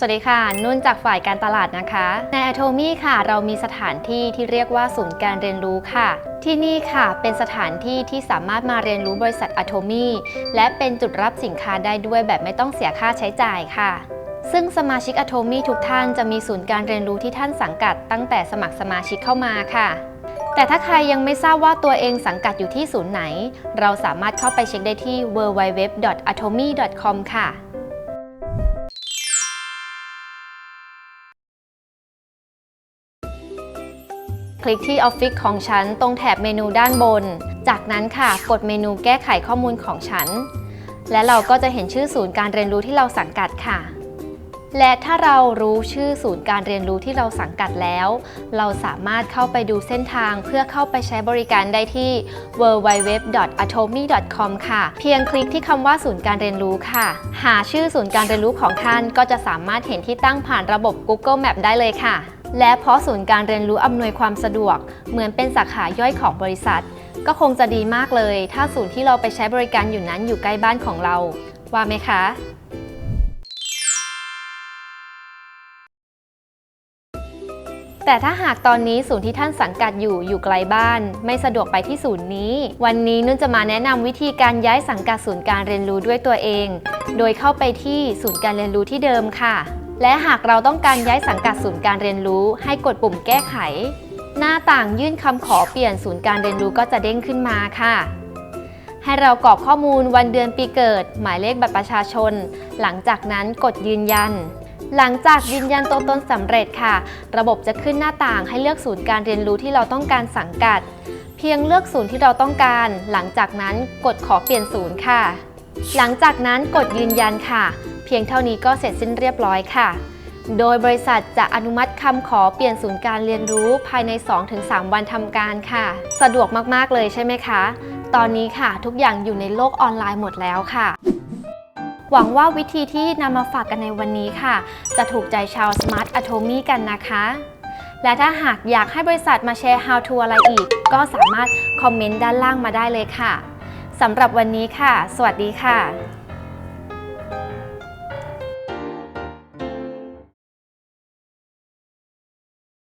สวัสดีค่ะ นุ่นจากฝ่ายการตลาดนะคะ ใน Atomy ค่ะ เรามีสถานที่ที่เรียกว่าศูนย์การเรียนรู้ค่ะ ที่นี่ค่ะ เป็นสถานที่ที่สามารถมาเรียนรู้บริษัท Atomy และเป็นจุดรับสินค้าได้ด้วยแบบไม่ต้องเสียค่าใช้จ่ายค่ะ ซึ่งสมาชิก Atomy ทุกท่านจะมีศูนย์การเรียนรู้ที่ท่านสังกัด ตั้งแต่สมัครสมาชิกเข้ามาค่ะ แต่ถ้าใครยังไม่ทราบว่าตัวเองสังกัดอยู่ที่ศูนย์ไหน เราสามารถเข้าไปเช็คได้ที่ www.atomy.com ค่ะ ลิกที่ออฟฟิศของฉันตรงแถบเมนูด้านบน จากนั้นค่ะกดเมนูแก้ไขข้อมูลของฉัน และเราก็จะเห็นชื่อศูนย์การเรียนรู้ที่เราสังกัดค่ะ และถ้าเรารู้ชื่อศูนย์การเรียนรู้ที่เราสังกัดแล้ว เราสามารถเข้าไปดูเส้นทางเพื่อเข้าไปใช้บริการได้ที่ www.atomy.com ค่ะ เพียงคลิกที่คำว่าศูนย์การเรียนรู้ค่ะ หาชื่อศูนย์การเรียนรู้ของท่านก็จะสามารถเห็นที่ตั้งผ่านระบบ Google Map ได้เลยค่ะ และเพราะศูนย์การเรียนรู้อำนวยความสะดวก เหมือนเป็นสาขาย่อยของบริษัท ก็คงจะดีมากเลย ถ้าศูนย์ที่เราไปใช้บริการอยู่นั้นอยู่ใกล้บ้านของเรา ว่าไหมคะ แต่ถ้าหากตอนนี้ศูนย์ที่ท่านสังกัดอยู่อยู่ไกลบ้าน ไม่สะดวกไปที่ศูนย์นี้ วันนี้นุ่นจะมาแนะนำวิธีการย้ายสังกัดศูนย์การเรียนรู้ด้วยตัวเอง โดยเข้าไปที่ศูนย์การเรียนรู้ที่เดิมค่ะ และหากเราต้องการย้ายสังกัดศูนย์การเรียนรู้ ให้กดปุ่มแก้ไข หน้าต่างยื่นคำขอเปลี่ยนศูนย์การเรียนรู้ก็จะเด้งขึ้นมาค่ะให้เรากรอกข้อมูลวันเดือนปีเกิด หมายเลขบัตรประชาชน หลังจากนั้นกดยืนยัน หลังจากยืนยันตัวตนสำเร็จค่ะ ระบบจะขึ้นหน้าต่างให้เลือกศูนย์การเรียนรู้ที่เราต้องการสังกัด เพียงเลือกศูนย์ที่เราต้องการ หลังจากนั้นกดขอเปลี่ยนศูนย์ค่ะ หลังจากนั้นกดยืนยันค่ะ เพียงเท่านี้ก็เสร็จสิ้นเรียบร้อยค่ะ โดยบริษัทจะอนุมัติคำขอเปลี่ยนศูนย์การเรียนรู้ภายใน 2-3 วันทำการค่ะ สะดวกมากๆเลยใช่ไหมคะ ตอนนี้ค่ะทุกอย่างอยู่ในโลกออนไลน์หมดแล้วค่ะ หวังว่าวิธีที่นำมาฝากกันในวันนี้ค่ะ จะถูกใจชาว Smart Atomy กันนะคะ และถ้าหากอยากให้บริษัทมาแชร์ How to อะไรอีก ก็สามารถคอมเมนต์ด้านล่างมาได้เลยค่ะสำหรับวันนี้ค่ะ สวัสดีค่ะ